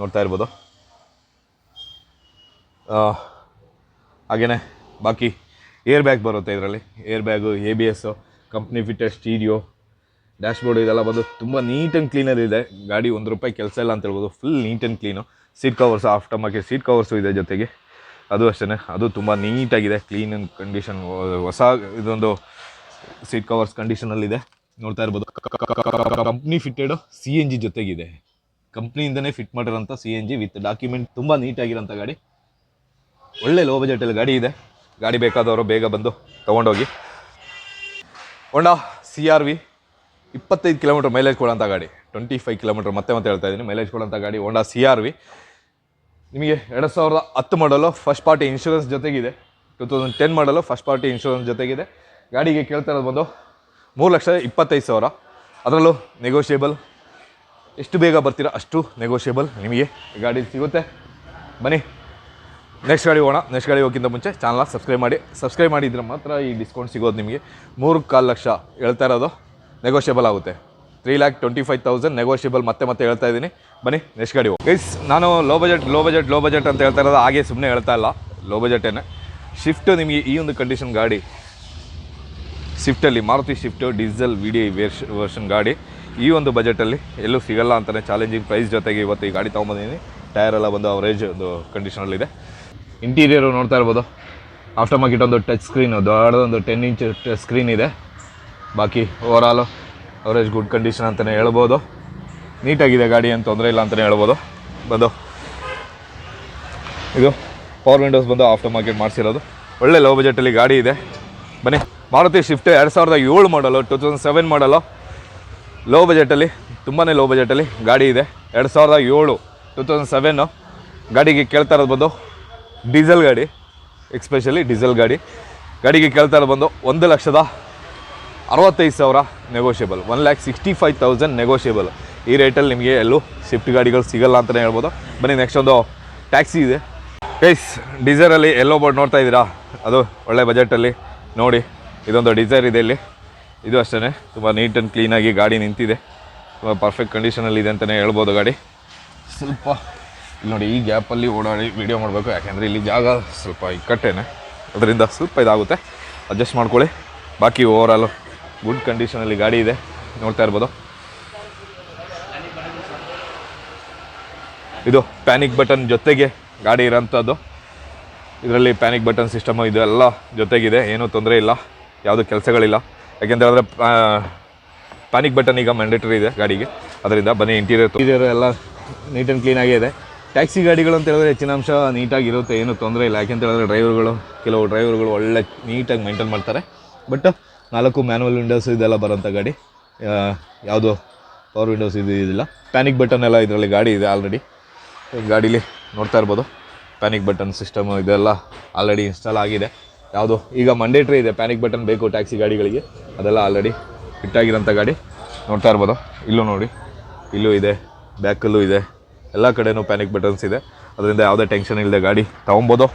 ನೋಡ್ತಾ ಇರ್ಬೋದು. ಹಾಗೆಯೇ ಬಾಕಿ ಏರ್ ಬ್ಯಾಗ್ ಬರುತ್ತೆ ಇದರಲ್ಲಿ. Air bag A B S company fitted stereo dashboard ಇದೆಲ್ಲ ಬಂದು ತುಂಬ ನೀಟ್ ಆ್ಯಂಡ್ ಕ್ಲೀನಲ್ಲಿ ಇದೆ. ಗಾಡಿ ಒಂದು ರೂಪಾಯಿ ಕೆಲಸ ಇಲ್ಲ ಅಂತ ಹೇಳ್ಬೋದು. Full neat and clean seat covers after market seat covers ಇದೆ ಜೊತೆಗೆ. ಅದು ಅಷ್ಟೇ ಅದು ತುಂಬ ನೀಟಾಗಿದೆ ಕ್ಲೀನ್ ಆ್ಯಂಡ್ ಕಂಡೀಷನ್ ಹೊಸ ಇದೊಂದು ಸೀಟ್ ಕವರ್ಸ್ ಕಂಡೀಷನಲ್ಲಿದೆ ನೋಡ್ತಾ ಇರ್ಬೋದು. Company fitted C N G ಜೊತೆಗಿದೆ ಕಂಪ್ನಿಯಿಂದನೇ ಫಿಟ್ ಮಾಡಿರೋಂಥ C N G with document ತುಂಬ ನೀಟಾಗಿರೋಂಥ ಗಾಡಿ. ಒಳ್ಳೆ ಲೋ ಬಜೆಟಲ್ಲಿ ಗಾಡಿ ಇದೆ. ಗಾಡಿ ಬೇಕಾದವರು ಬೇಗ ಬಂದು ತೊಗೊಂಡೋಗಿ. ಹೊಂಡಾ ಸಿ ಆರ್ ವಿ ಇಪ್ಪತ್ತೈದು ಕಿಲೋಮೀಟರ್ ಮೈಲೇಜ್ ಕೊಡೋಂಥ ಗಾಡಿ. ಟ್ವೆಂಟಿ ಫೈವ್ ಕಿಲೋಮೀಟರ್ ಮತ್ತೆ ಮತ್ತೆ ಹೇಳ್ತಾ ಇದ್ದೀನಿ. ಮೈಲೇಜ್ ಕೊಡೋಂಥ ಗಾಡಿ ಹೋಂಡಾ ಸಿ ಆರ್ ವಿ ನಿಮಗೆ ಎರಡು ಸಾವಿರದ ಹತ್ತು ಮಾಡಲು ಫಸ್ಟ್ ಪಾರ್ಟಿ ಇನ್ಶೂರೆನ್ಸ್ ಜೊತೆಗಿದೆ. ಟು ತೌಸಂಡ್ ಟೆನ್ ಮಾಡಲು ಫಸ್ಟ್ ಪಾರ್ಟಿ ಇನ್ಶೂರೆನ್ಸ್ ಜೊತೆಗಿದೆ. ಗಾಡಿಗೆ ಕೇಳ್ತಾ ಇರೋದು ಬಂದು ಮೂರು ಲಕ್ಷದ ಇಪ್ಪತ್ತೈದು ಸಾವಿರ. ಅದರಲ್ಲೂ ನೆಗೋಷಿಯೇಬಲ್ ಎಷ್ಟು ಬೇಗ ಬರ್ತೀರಾ ಅಷ್ಟು ನೆಗೋಷಿಯೇಬಲ್ ನಿಮಗೆ ಗಾಡಿ ಸಿಗುತ್ತೆ. ಬನ್ನಿ. ನೆಕ್ಸ್ಟ್ ಗಾಡಿ ಹೋಗೋಣ. ನೆಕ್ಸ್ಟ್ ಗಾಡಿ ಹೋಗಿಂತ ಮುಂಚೆ ಚಾನಲ್ನ ಸಬ್ಸ್ಕ್ರೈಬ್ ಮಾಡಿ. ಸಬ್ಸ್ಕ್ರೈಬ್ ಮಾಡಿದ್ರೆ ಮಾತ್ರ ಈ ಡಿಸ್ಕೌಂಟ್ ಸಿಗೋದು ನಿಮಗೆ. ಮೂರು ಕಾಲು ಲಕ್ಷ ಹೇಳ್ತಾ ಇರೋದು. ನೆಗೋಷಿಯಬಲ್ ಆಗುತ್ತೆ. Three lakh twenty five thousand negotiable ಮತ್ತೆ ಮತ್ತೆ ಹೇಳ್ತಾ ಇದ್ದೀನಿ. ಬನ್ನಿ ನೆಕ್ಸ್ಟ್ ಗಾಡಿ ಗೈಸ್ ನಾನು low budget low budget low budget ಅಂತ ಹೇಳ್ತಾ ಇರೋದು ಹಾಗೆ ಸುಮ್ಮನೆ ಹೇಳ್ತಾ ಇಲ್ಲ. ಲೋ ಬಜೆಟೇನೆ ಶಿಫ್ಟ್ ನಿಮಗೆ ಈ ಒಂದು ಕಂಡೀಷನ್ ಗಾಡಿ ಶಿಫ್ಟಲ್ಲಿ Maruti Swift diesel V D version version ಗಾಡಿ, ಈ ಒಂದು ಬಜೆಟಲ್ಲಿ ಎಲ್ಲೂ ಸಿಗಲ್ಲ ಅಂತಲೇ ಚಾಲೆಂಜಿಂಗ್ ಪ್ರೈಸ್ ಜೊತೆಗೆ ಇವತ್ತು ಈ ಗಾಡಿ ತೊಗೊಂಬಂದಿದ್ದೀನಿ. ಟೈರ್ ಎಲ್ಲ ಬಂದು ಅವರೇಜ್ ಒಂದು ಕಂಡೀಷನಲ್ಲಿದೆ ಇಂಟೀರಿಯರು ನೋಡ್ತಾ ಇರ್ಬೋದು. ಆಫ್ಟರ್ ಮಾರ್ಕೆಟ್ ಒಂದು ಟಚ್ ಸ್ಕ್ರೀನ್ ದೊಡ್ಡದೊಂದು ಟೆನ್ ಇಂಚ್ ಸ್ಕ್ರೀನ್ ಇದೆ. ಬಾಕಿ ಓವರಾಲು ಅವರೇಜ್ ಗುಡ್ ಕಂಡೀಷನ್ ಅಂತಲೇ ಹೇಳ್ಬೋದು. ನೀಟಾಗಿದೆ ಗಾಡಿ ಏನು ತೊಂದರೆ ಇಲ್ಲ ಅಂತಲೇ ಹೇಳ್ಬೋದು. ಬಂದು. ಇದು ಪವರ್ ವಿಂಡೋಸ್ ಬಂದು ಆಫ್ಟರ್ ಮಾರ್ಕೆಟ್ ಮಾಡಿಸಿರೋದು. ಒಳ್ಳೆ ಲೋ ಬಜೆಟಲ್ಲಿ ಗಾಡಿ ಇದೆ. ಬನ್ನಿ. ಮಾರುತಿ ಶಿಫ್ಟ್ ಎರಡು ಸಾವಿರದ ಏಳು ಮಾಡಲು ಟೂ ತೌಸಂಡ್ ಸೆವೆನ್ ಮಾಡಲು ಲೋ ಬಜೆಟಲ್ಲಿ ತುಂಬಾ ಲೋ ಬಜೆಟಲ್ಲಿ ಗಾಡಿ ಇದೆ. ಎರಡು ಸಾವಿರದ ಏಳು ಟೂ ತೌಸಂಡ್ ಸೆವೆನ್ನು ಗಾಡಿಗೆ ಕೇಳ್ತಾ ಇರೋದು ಬಂದು ಡೀಸೆಲ್ ಗಾಡಿ ಎಕ್ಸ್ಪೆಷಲಿ ಡೀಸೆಲ್ ಗಾಡಿ. ಗಾಡಿಗೆ ಕೇಳ್ತಾ ಇರೋದು ಬಂದು ಒಂದು ಲಕ್ಷದ ಅರವತ್ತೈದು ಸಾವಿರ negotiable one lakh sixty five thousand negotiable ಈ ರೇಟಲ್ಲಿ ನಿಮಗೆ ಎಲ್ಲೂ ಸ್ವಿಫ್ಟ್ ಗಾಡಿಗಳು ಸಿಗಲ್ಲ ಅಂತಲೇ ಹೇಳ್ಬೋದು. ಬನ್ನಿ ನೆಕ್ಸ್ಟ್ ಒಂದು ಟ್ಯಾಕ್ಸಿ ಇದೆ. ಗೈಸ್ ಡಿಸೈರಲ್ಲಿ ಎಲ್ಲೋ ಬೋರ್ಡ್ ನೋಡ್ತಾ ಇದ್ದೀರಾ? ಅದು ಒಳ್ಳೆ ಬಜೆಟಲ್ಲಿ ನೋಡಿ, ಇದೊಂದು ಡಿಸೈರ್ ಇದೆ ಇಲ್ಲಿ. ಇದು ಅಷ್ಟೇ ತುಂಬ ನೀಟ್ ಆ್ಯಂಡ್ ಕ್ಲೀನಾಗಿ ಗಾಡಿ ನಿಂತಿದೆ. ತುಂಬ ಪರ್ಫೆಕ್ಟ್ ಕಂಡೀಷನಲ್ಲಿ ಇದೆ ಅಂತಲೇ ಹೇಳ್ಬೋದು ಗಾಡಿ. ಸ್ವಲ್ಪ ಇಲ್ಲಿ ನೋಡಿ, ಈ ಗ್ಯಾಪಲ್ಲಿ ಓಡಾಡಿ ವೀಡಿಯೋ ಮಾಡಬೇಕು. ಯಾಕೆಂದರೆ ಇಲ್ಲಿ ಜಾಗ ಸ್ವಲ್ಪ ಇಕ್ಕಟ್ಟೇನೆ. ಅದರಿಂದ ಸ್ವಲ್ಪ ಇದಾಗುತ್ತೆ. ಅಡ್ಜಸ್ಟ್ ಮಾಡ್ಕೊಳ್ಳಿ. ಬಾಕಿ ಓವರಾಲು ಗುಡ್ ಕಂಡೀಷನಲ್ಲಿ ಗಾಡಿ ಇದೆ. ನೋಡ್ತಾ ಇರ್ಬೋದು. ಇದು ಪ್ಯಾನಿಕ್ ಬಟನ್ ಜೊತೆಗೆ ಗಾಡಿ ಇರೋಂಥದ್ದು. ಇದರಲ್ಲಿ ಪ್ಯಾನಿಕ್ ಬಟನ್ ಸಿಸ್ಟಮು ಇದೆಲ್ಲ ಜೊತೆಗಿದೆ. ಏನೂ ತೊಂದರೆ ಇಲ್ಲ. ಯಾವುದೂ ಕೆಲಸಗಳಿಲ್ಲ. ಯಾಕೆಂತ ಹೇಳಿದ್ರೆ ಪ್ಯಾನಿಕ್ ಬಟನ್ ಈಗ ಮ್ಯಾಂಡೇಟರಿ ಇದೆ ಗಾಡಿಗೆ. ಅದರಿಂದ ಬನ್ನಿ ಇಂಟೀರಿಯರ್ ಇಂಟೀರಿಯರ್ ಎಲ್ಲ ನೀಟ್ ಆ್ಯಂಡ್ ಕ್ಲೀನಾಗೇ ಇದೆ ಟ್ಯಾಕ್ಸಿ ಗಾಡಿಗಳು ಅಂತ ಹೇಳಿದ್ರೆ ಹೆಚ್ಚಿನ ಅಂಶ ನೀಟಾಗಿರುತ್ತೆ ಏನೂ ತೊಂದರೆ ಇಲ್ಲ. ಯಾಕೆಂತ ಹೇಳಿದ್ರೆ ಡ್ರೈವರ್ಗಳು ಕೆಲವು ಡ್ರೈವರ್ಗಳು ಒಳ್ಳೆ ನೀಟಾಗಿ ಮೇಂಟೈನ್ ಮಾಡ್ತಾರೆ. ಬಟ್ ನಾಲ್ಕು ಮ್ಯಾನುವಲ್ ವಿಂಡೋಸ್ ಇದೆಲ್ಲ ಬರೋಂಥ ಗಾಡಿ. ಯಾವುದು ಪವರ್ ವಿಂಡೋಸ್ ಇದು ಇದಿಲ್ಲ. ಪ್ಯಾನಿಕ್ ಬಟನ್ ಎಲ್ಲ ಇದರಲ್ಲಿ ಗಾಡಿ ಇದೆ ಆಲ್ರೆಡಿ ಗಾಡೀಲಿ ನೋಡ್ತಾ ಇರ್ಬೋದು. ಪ್ಯಾನಿಕ್ ಬಟನ್ ಸಿಸ್ಟಮು ಇದೆಲ್ಲ ಆಲ್ರೆಡಿ ಇನ್ಸ್ಟಾಲ್ ಆಗಿದೆ. ಯಾವುದು, ಈಗ ಮಂಡೇಟ್ರಿ ಇದೆ. ಪ್ಯಾನಿಕ್ ಬಟನ್ ಬೇಕು ಟ್ಯಾಕ್ಸಿ ಗಾಡಿಗಳಿಗೆ. ಅದೆಲ್ಲ ಆಲ್ರೆಡಿ ಫಿಟ್ ಆಗಿರೋಂಥ ಗಾಡಿ. ನೋಡ್ತಾ ಇರ್ಬೋದು. ಇಲ್ಲೂ ನೋಡಿ. ಇಲ್ಲೂ ಇದೆ. ಬ್ಯಾಕಲ್ಲೂ ಇದೆ. ಎಲ್ಲ ಕಡೆಯೂ ಪ್ಯಾನಿಕ್ ಬಟನ್ಸ್ ಇದೆ. ಅದರಿಂದ ಯಾವುದೇ ಟೆನ್ಷನ್ ಇಲ್ಲದೆ ಗಾಡಿ ತೊಗೊಬೋದು.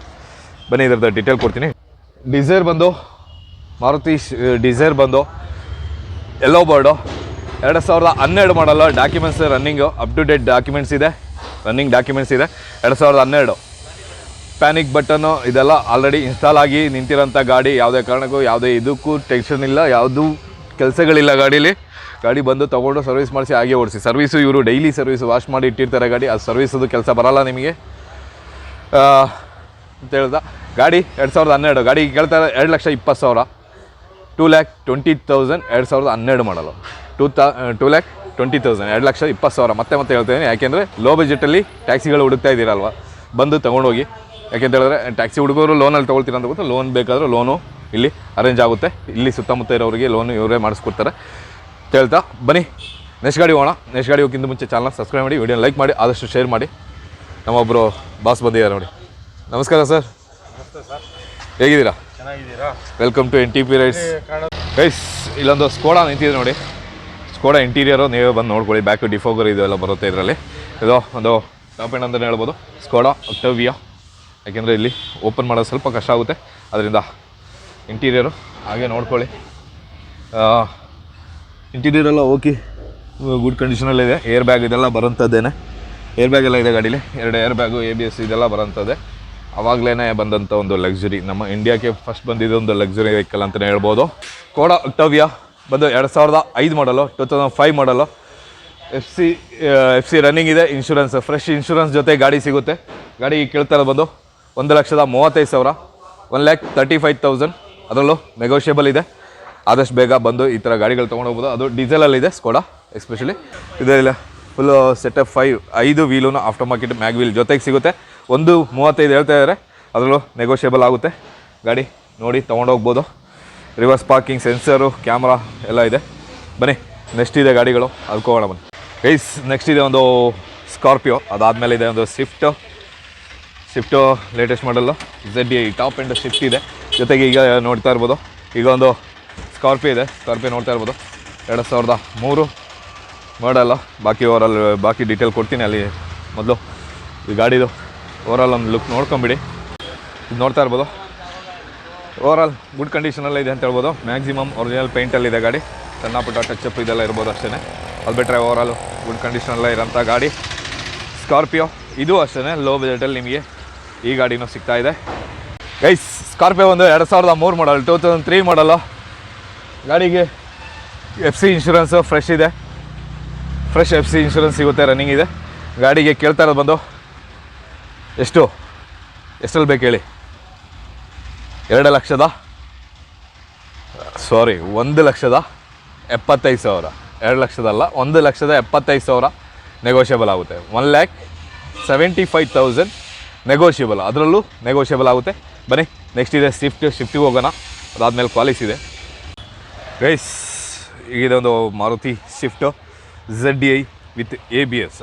ಬನ್ನಿ ಇದ್ರದ್ದು ಡೀಟೇಲ್ ಕೊಡ್ತೀನಿ. ಡಿಸೈರ್ ಬಂದು ಮಾರುತಿ ಡಿಸೈರ್ ಬಂದು ಎಲ್ಲೋ ಬರ್ಡು ಎರಡು ಸಾವಿರದ ಹನ್ನೆರಡು ಮಾಡಲ್ಲ documents running up to date documents ಇದೆ ರನ್ನಿಂಗ್ ಡಾಕ್ಯುಮೆಂಟ್ಸ್ ಇದೆ. ಎರಡು ಸಾವಿರದ ಹನ್ನೆರಡು. ಪ್ಯಾನಿಕ್ ಬಟನ್ನು ಇದೆಲ್ಲ ಆಲ್ರೆಡಿ ಇನ್ಸ್ಟಾಲ್ ಆಗಿ ನಿಂತಿರೋಂಥ ಗಾಡಿ, ಯಾವುದೇ ಕಾರಣಕ್ಕೂ ಯಾವುದೇ ಇದಕ್ಕೂ ಟೆನ್ಷನ್ ಇಲ್ಲ, ಯಾವುದೂ ಕೆಲಸಗಳಿಲ್ಲ ಗಾಡೀಲಿ. ಗಾಡಿ ಬಂದು ತೊಗೊಂಡು ಸರ್ವಿಸ್ ಮಾಡಿಸಿ ಹಾಗೆ ಓಡಿಸಿ. ಸರ್ವಿಸು ಇವರು ಡೈಲಿ ಸರ್ವಿಸ್ ವಾಶ್ ಮಾಡಿ ಇಟ್ಟಿರ್ತಾರೆ ಗಾಡಿ ಅದು ಸರ್ವಿಸದು ಕೆಲಸ ಬರಲ್ಲ ನಿಮಗೆ. ಅಂತ ಹೇಳ್ದ. ಗಾಡಿ ಎರಡು ಸಾವಿರದ ಹನ್ನೆರಡು, ಗಾಡಿ ಕೇಳ್ತಾರೆ ಎರಡು ಲಕ್ಷ ಇಪ್ಪತ್ತು ಸಾವಿರ. ಟೂ ಲ್ಯಾಕ್ ಟ್ವೆಂಟಿ ತೌಸಂಡ್ ಎರಡು ಸಾವಿರದ ಹನ್ನೆರಡು ಮಾಡಲು ಟೂ ತ ಟೂ ಲ್ಯಾಕ್ ಟ್ವೆಂಟಿ ತೌಸಂಡ್ ಎರಡು ಲಕ್ಷ ಇಪ್ಪತ್ತು ಸಾವಿರ. ಮತ್ತೆ ಮತ್ತೆ ಹೇಳ್ತೇನೆ ಯಾಕೆಂದರೆ ಲೋ ಬಜೆಟಲ್ಲಿ ಟ್ಯಾಕ್ಸಿಗಳು ಹುಡುಕ್ತಾ ಇದ್ದೀರಲ್ವ? ಬಂದು ತೊಗೊಂಡೋಗಿ. ಯಾಕೆಂತ ಹೇಳಿದ್ರೆ ಟ್ಯಾಕ್ಸಿ ಹುಡುಗರು ಲೋನಲ್ಲಿ ತೊಗೊಳ್ತೀರ ಅಂತ ಗೊತ್ತು? ಲೋನ್ ಬೇಕಾದರೂ ಲೋನು ಇಲ್ಲಿ ಅರೇಂಜ್ ಆಗುತ್ತೆ. ಇಲ್ಲಿ ಸುತ್ತಮುತ್ತ ಇರೋರಿಗೆ ಲೋನು ಇವರೇ ಮಾಡಿಸ್ಕೊಡ್ತಾರೆ. ಹೇಳ್ತಾ ಬನ್ನಿ. ನೆಕ್ಸ್ಟ್ ಗಾಡಿ ಹೋಗೋಣ. ನೆಕ್ಸ್ಟ್ ಗಾಡಿ ಹೋಗಿಂತ ಮುಂಚೆ ಚಾನಲ್ನ ಸಬ್ಸ್ಕ್ರೈಬ್ ಮಾಡಿ ವೀಡಿಯೋ ಲೈಕ್ ಮಾಡಿ ಆದಷ್ಟು ಶೇರ್ ಮಾಡಿ. ನಮ್ಮೊಬ್ಬರು ಬಾಸ್ ಬಂದಿದ್ದಾರೆ ನೋಡಿ. ನಮಸ್ಕಾರ ಸರ್. ಹೇಗಿದ್ದೀರಾ? Welcome to N T P rides guys ಇಲ್ಲೊಂದು ಸ್ಕೋಡ ನಿಂತಿದೆ ನೋಡಿ. ಸ್ಕೋಡಾ ಇಂಟೀರಿಯರು ನೀವೇ ಬಂದು ನೋಡ್ಕೊಳ್ಳಿ. ಬ್ಯಾಕ್ ಡಿಫೋಗರ್ ಇದೆಲ್ಲ ಎಲ್ಲ ಬರುತ್ತೆ ಇದರಲ್ಲಿ. ಇದು ಒಂದು ಟಾಪ್ ಎಂಡ್ ಅಂತಲೇ ಹೇಳ್ಬೋದು. ಸ್ಕೋಡಾ ಅಕ್ಟೋವಿಯಾ ಯಾಕೆಂದರೆ ಇಲ್ಲಿ ಓಪನ್ ಮಾಡೋದು ಸ್ವಲ್ಪ ಕಷ್ಟ ಆಗುತ್ತೆ. ಅದರಿಂದ ಇಂಟೀರಿಯರು ಹಾಗೆ ನೋಡ್ಕೊಳ್ಳಿ. ಇಂಟೀರಿಯರ್ ಎಲ್ಲ ಓಕೆ. ಗುಡ್ ಕಂಡೀಷನಲ್ಲಿದೆ ಏರ್ ಬ್ಯಾಗ್ ಇದೆಲ್ಲ ಬರೋಂಥದ್ದೇನೆ ಏರ್ ಬ್ಯಾಗ್ ಎಲ್ಲ ಇದೆ ಗಾಡೀಲಿ. ಎರಡು air bag A B S ಇದೆಲ್ಲ ಬರೋಂಥದ್ದೇ ಅವಾಗಲೇ ಬಂದಂಥ ಒಂದು ಲಕ್ಸುರಿ ನಮ್ಮ ಇಂಡಿಯಾಕ್ಕೆ ಫಸ್ಟ್ ಬಂದಿದ್ದು ಒಂದು ಲಕ್ಸುರಿ ವೆಹಿಕಲ್ ಅಂತಲೇ ಹೇಳ್ಬೋದು. ಕೋಡಾ ಅಕ್ಟವ್ಯ ಬಂದು ಎರಡು ಸಾವಿರದ ಐದು ಮಾಡಲು ಟೂ ತೌಸಂಡ್ ಫೈವ್ ಮಾಡಲು F C F C running ಇದೆ ಇನ್ಶೂರೆನ್ಸ್ ಫ್ರೆಶ್ ಇನ್ಶೂರೆನ್ಸ್ ಜೊತೆ ಗಾಡಿ ಸಿಗುತ್ತೆ. ಗಾಡಿ ಕೇಳ್ತಾ ಇರೋದು ಬಂದು ಒಂದು ಲಕ್ಷದ ಮೂವತ್ತೈದು ಸಾವಿರ. One lakh thirty five thousand ಅದರಲ್ಲೂ ನೆಗೋಷಿಯಬಲ್ ಇದೆ. ಆದಷ್ಟು ಬೇಗ ಬಂದು ಈ ಥರ ಗಾಡಿಗಳು ತೊಗೊಂಡು ಹೋಗ್ಬೋದು. ಅದು ಡೀಸೆಲಲ್ಲಿದೆ ಸ್ಕೋಡಾ ಎಸ್ಪೆಷಲಿ ಇದೆಲ್ಲ ಫುಲ್ಲು ಅಪ್ ಫೈವ್ ಐದು ವೀಲೂ ಆಫ್ಟರ್ ಮಾರ್ಕೆಟ್ ಮ್ಯಾಗ್ ವೀಲ್ ಜೊತೆಗೆ ಸಿಗುತ್ತೆ. ಒಂದು ಮೂವತ್ತೈದು ಹೇಳ್ತಾ ಇದ್ದಾರೆ ಅದರಲ್ಲೂ ನೆಗೋಷಿಯೇಬಲ್ ಆಗುತ್ತೆ. ಗಾಡಿ ನೋಡಿ ತೊಗೊಂಡೋಗ್ಬೋದು ರಿವರ್ಸ್ ಪಾರ್ಕಿಂಗ್ ಸೆನ್ಸರು ಕ್ಯಾಮ್ರಾ ಎಲ್ಲ ಇದೆ. ಬನ್ನಿ ನೆಕ್ಸ್ಟ್ ಇದೆ ಗಾಡಿಗಳು. ಹೋಗೋಣ ಬನ್ನಿ. ಗೈಸ್ ನೆಕ್ಸ್ಟ್ ಇದೆ ಒಂದು ಸ್ಕಾರ್ಪಿಯೋ ಅದಾದಮೇಲೆ ಇದೆ ಒಂದು Swift Swift latest model Z ಈ ಟಾಪ್ ಎಂಡ್ ಸ್ವಿಫ್ಟ್ ಇದೆ. ಜೊತೆಗೆ ಈಗ ನೋಡ್ತಾ ಇರ್ಬೋದು. ಈಗ ಒಂದು ಸ್ಕಾರ್ಪಿಯೋ ಇದೆ. ಸ್ಕಾರ್ಪಿಯೋ ನೋಡ್ತಾ ಇರ್ಬೋದು. ಎರಡು ಸಾವಿರದ ಮೂರು ಮಾಡಲ್ಲ ಬಾಕಿ ಅವರಲ್ಲಿ ಬಾಕಿ ಡೀಟೇಲ್ ಕೊಡ್ತೀನಿ ಅಲ್ಲಿ ಮೊದಲು. ಈ ಗಾಡಿದು ಓವರಾಲ್ ಒಂದು ಲುಕ್ ನೋಡ್ಕೊಂಬಿಡಿ. ಇದು ನೋಡ್ತಾ ಇರ್ಬೋದು. ಓವರಾಲ್ ಗುಡ್ ಕಂಡೀಷನಲ್ಲೇ ಇದೆ ಅಂತ ಹೇಳ್ಬೋದು. ಮ್ಯಾಕ್ಸಿಮಮ್ ಒರಿಜಿನಲ್ ಪೇಂಟಲ್ಲಿದೆ ಗಾಡಿ. ಸಣ್ಣ ಪುಟ್ಟ ಟಚಪ್ ಇದೆಲ್ಲ ಇರ್ಬೋದು ಅಷ್ಟೇ ಅದು ಬಿಟ್ಟರೆ ಓವರಾಲ್ ಗುಡ್ ಕಂಡೀಷನಲ್ಲೇ ಇರೋಂಥ ಗಾಡಿ. ಸ್ಕಾರ್ಪಿಯೋ ಇದು ಅಷ್ಟೇ ಲೋ ಬಜೆಟಲ್ಲಿ ನಿಮಗೆ ಈ ಗಾಡಿನೂ ಸಿಗ್ತಾ ಇದೆ. ಗೈಸ್ ಸ್ಕಾರ್ಪಿಯೋ ಒಂದು ಎರಡು ಸಾವಿರದ ಮೂರು ಮಾಡಲ್ ಟೂ ತೌಸಂಡ್ ತ್ರೀ ಮಾಡಲು ಗಾಡಿಗೆ ಎಫ್ ಸಿ ಇನ್ಶೂರೆನ್ಸು ಫ್ರೆಶ್ ಇದೆ. ಫ್ರೆಶ್ ಎಫ್ ಸಿ ಇನ್ಶೂರೆನ್ಸ್ ಸಿಗುತ್ತೆ ರನ್ನಿಂಗ್ ಇದೆ. ಗಾಡಿಗೆ ಕೇಳ್ತಾ ಇರೋದು ಬಂದು ಎಷ್ಟು? ಎಷ್ಟಲ್ಲಿ ಬೇಕು ಹೇಳಿ? ಎರಡು ಲಕ್ಷದ? ಸಾರಿ ಒಂದು ಲಕ್ಷದ ಎಪ್ಪತ್ತೈದು ಸಾವಿರ. ಎರಡು ಲಕ್ಷದಲ್ಲ ಒಂದು ಲಕ್ಷದ ಎಪ್ಪತ್ತೈದು ಸಾವಿರ ನೆಗೋಷಿಯಬಲ್ ಆಗುತ್ತೆ. One lakh seventy five thousand negotiable ಅದರಲ್ಲೂ ನೆಗೋಷಿಯಬಲ್ ಆಗುತ್ತೆ. ಬನ್ನಿ ನೆಕ್ಸ್ಟ್ ಇದೆ ಸ್ವಿಫ್ಟ್ ಸ್ವಿಫ್ಟಿಗೆ ಹೋಗೋಣ. ಅದಾದಮೇಲೆ ಕ್ವಾಲಿಸ್ ಇದೆ. ಗೈಸ್ ಒಂದು Maruti Swift Z D I with A B S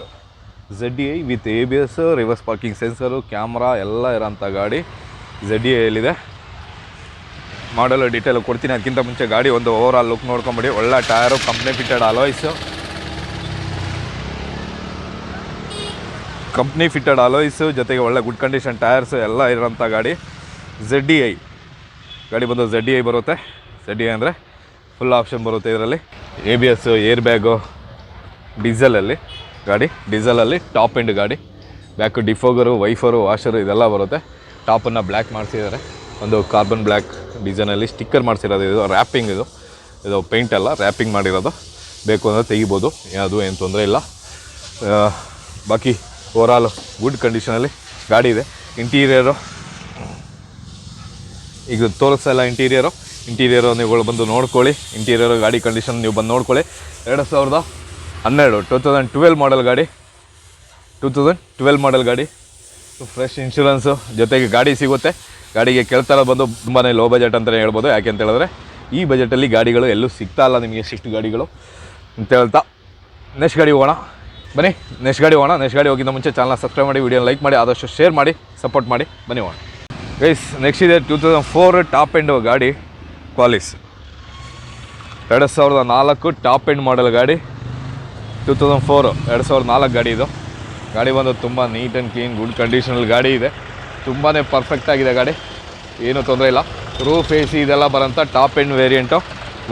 Z I with A B S reverse parking sensor camera ಎಲ್ಲ ಇರೋಂಥ ಗಾಡಿ ಝಡ್ ಎಲ್ಲಿದೆ ಮಾಡಲು ಡೀಟೇಲ್ ಕೊಡ್ತೀನಿ, ಅದಕ್ಕಿಂತ ಮುಂಚೆ ಗಾಡಿ ಒಂದು ಓವರ್ ಆಲ್ ಲುಕ್ ನೋಡ್ಕೊಂಬಿಡಿ. ಒಳ್ಳೆ tyre company fitted alloys company fitted alloys ಜೊತೆಗೆ ಒಳ್ಳೆ ಗುಡ್ ಕಂಡೀಷನ್ ಟಯರ್ಸು ಎಲ್ಲ ಇರೋಂಥ ಗಾಡಿ. ಝಡ್ ಐ ಗಾಡಿ ಬಂದು ಝಡ್ ಐ ಬರುತ್ತೆ. ಝೆಡ್ ಐ ಅಂದರೆ ಫುಲ್ ಆಪ್ಷನ್ ಬರುತ್ತೆ ಇದರಲ್ಲಿ. A B S air bag ಡೀಸೆಲಲ್ಲಿ ಗಾಡಿ ಡೀಸೆಲಲ್ಲಿ ಟಾಪ್ ಎಂಡ್ ಗಾಡಿ. ಬ್ಯಾಕು ಡಿಫೋಗರು ವೈಫರು ವಾಷರು ಇದೆಲ್ಲ ಬರುತ್ತೆ. ಟಾಪನ್ನು ಬ್ಲ್ಯಾಕ್ ಮಾಡಿಸಿದ್ದಾರೆ. ಒಂದು ಕಾರ್ಬನ್ ಬ್ಲ್ಯಾಕ್ ಡಿಸೈನಲ್ಲಿ ಸ್ಟಿಕ್ಕರ್ ಮಾಡಿಸಿರೋದು ಇದು ರ್ಯಾಪಿಂಗ್ ಇದು. ಇದು ಪೇಂಟ್ ಅಲ್ಲ ರ್ಯಾಪಿಂಗ್ ಮಾಡಿರೋದು. ಬೇಕು ಅಂದರೆ ತೆಗಿಬೋದು, ಅದು ಏನು ತೊಂದರೆ ಇಲ್ಲ. ಬಾಕಿ ಓವರಾಲ್ ಗುಡ್ ಕಂಡೀಷನಲ್ಲಿ ಗಾಡಿ ಇದೆ. ಇಂಟೀರಿಯರು ಈಗ ತೋರಿಸಲ್ಲ ಇಂಟೀರಿಯರು ಇಂಟೀರಿಯರು ನೀವುಗಳು ಬಂದು ನೋಡ್ಕೊಳ್ಳಿ. ಇಂಟೀರಿಯರು ಗಾಡಿ ಕಂಡೀಷನ್ ನೀವು ಬಂದು ನೋಡ್ಕೊಳ್ಳಿ. ಎರಡು ಸಾವಿರದ ಹನ್ನೆರಡು ಟೂ ತೌಸಂಡ್ ಟ್ವೆಲ್ ಮಾಡಲ್ ಗಾಡಿ. ಟೂ ತೌಸಂಡ್ ಟ್ವೆಲ್ ಮಾಡಲ್ ಗಾಡಿ. ಫ್ರೆಶ್ ಇನ್ಶೂರೆನ್ಸು ಜೊತೆಗೆ ಗಾಡಿ ಸಿಗುತ್ತೆ. ಗಾಡಿಗೆ ಕೇಳ್ತಾರ ಬಂದು ತುಂಬಾ ಲೋ ಬಜೆಟ್ ಅಂತಲೇ ಹೇಳ್ಬೋದು, ಯಾಕೆ ಅಂತ ಹೇಳಿದ್ರೆ ಈ ಬಜೆಟಲ್ಲಿ ಗಾಡಿಗಳು ಎಲ್ಲೂ ಸಿಗ್ತಾ ಇಲ್ಲ ನಿಮಗೆ ಶಿಫ್ಟ್ ಗಾಡಿಗಳು ಅಂತ ಹೇಳ್ತಾ. ನೆಕ್ಸ್ಟ್ ಗಾಡಿ ಹೋಗೋಣ. ಬನ್ನಿ ನೆಕ್ಸ್ಟ್ ಗಾಡಿ ಹೋಗೋಣ. ನೆಕ್ಸ್ಟ್ ಗಾಡಿ ಹೋಗಿದ್ದ ಮುಂಚೆ ಚಾನಲ್ನ ಸಬ್ಸ್ಕ್ರೈಬ್ ಮಾಡಿ ವಿಡಿಯೋ ಲೈಕ್ ಮಾಡಿ, ಆದಷ್ಟು ಶೇರ್ ಮಾಡಿ ಸಪೋರ್ಟ್ ಮಾಡಿ. ಬನ್ನಿ ಹೋಗೋಣ. ಗೈಸ್ ನೆಕ್ಸ್ಟ್ ಇದೆ two thousand four top end ಗಾಡಿ ಕ್ವಾಲಿಸ್ ಎರಡು ಸಾವಿರದ ನಾಲ್ಕು ಟಾಪ್ ಎಂಡ್ ಮಾಡಲ್ ಗಾಡಿ. ಟೂ ತೌಸಂಡ್ ಫೋರು ಎರಡು ಸಾವಿರದ ನಾಲ್ಕು ಗಾಡಿ ಇದು. ಗಾಡಿ ಬಂದು ತುಂಬ ನೀಟ್ ಆ್ಯಂಡ್ ಕ್ಲೀನ್ ಗುಡ್ ಕಂಡೀಷನಲ್ಲಿ ಗಾಡಿ ಇದೆ. ತುಂಬಾ ಪರ್ಫೆಕ್ಟ್ ಆಗಿದೆ ಗಾಡಿ. ಏನೂ ತೊಂದರೆ ಇಲ್ಲ. ರೂಫ್ ಎ ಸಿ ಇದೆಲ್ಲ ಬರೋಂಥ top end variant